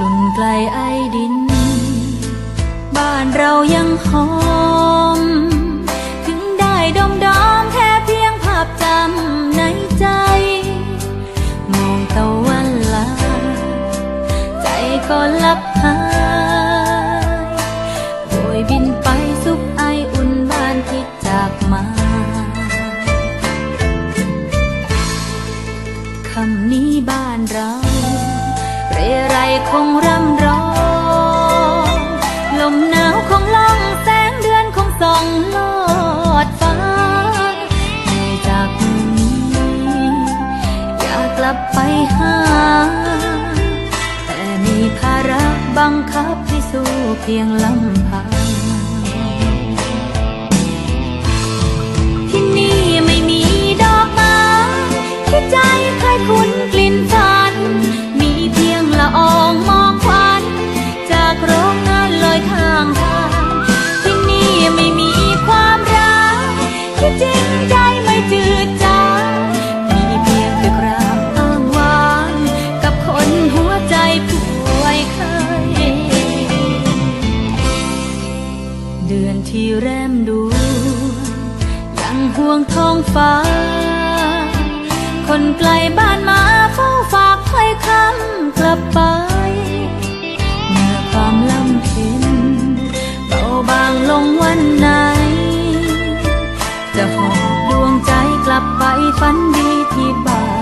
ลุ่นไกลไอดิน บ้านเรายังหอม ถึงได้ดมดอมแค่เพียงภาพจำในใจ มองตะวันลา ใจก็ลับหายโบยบินไปซุกไออุ่นบ้านที่จากมาคำนี้บ้านเรา คงร่ำร้องลมหนาวคงล่องแสงเดือนคงส่องลอดฟ้าแต่จากมืองนี้อยากกลับไปหา แต่มีภาระบังคับให้สู้เพียงลำพัง ที่แรมดู ยังห่วงท้องฟ้า คนไกลบ้านมาเฝ้าฝากถ้อยคำกลับไป เมื่อความลำเค็นเบาบางลงวันไหน จะหอบดวงใจกลับไปฝันดีที่บ้าน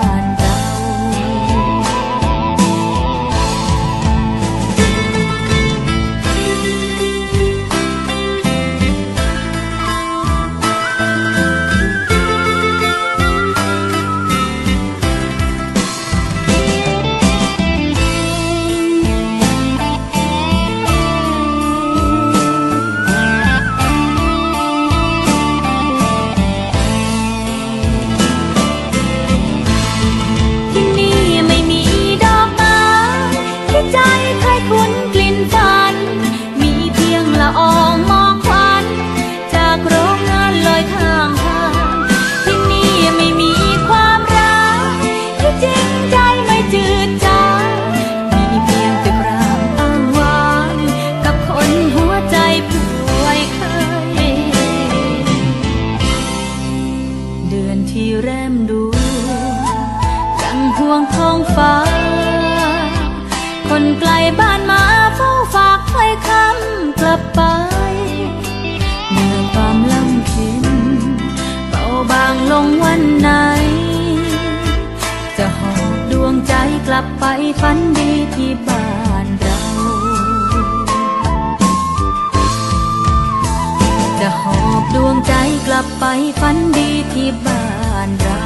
วงท้องฟ้า คนไกลบ้านมาเฝ้าฝากถ้อยคำกลับไปเมื่อความลำเค็นเบาบางลงวันไหน จะหอบดวงใจกลับไปฝันดีที่บ้านเรา จะหอบดวงใจกลับไปฝันดีที่บ้านเรา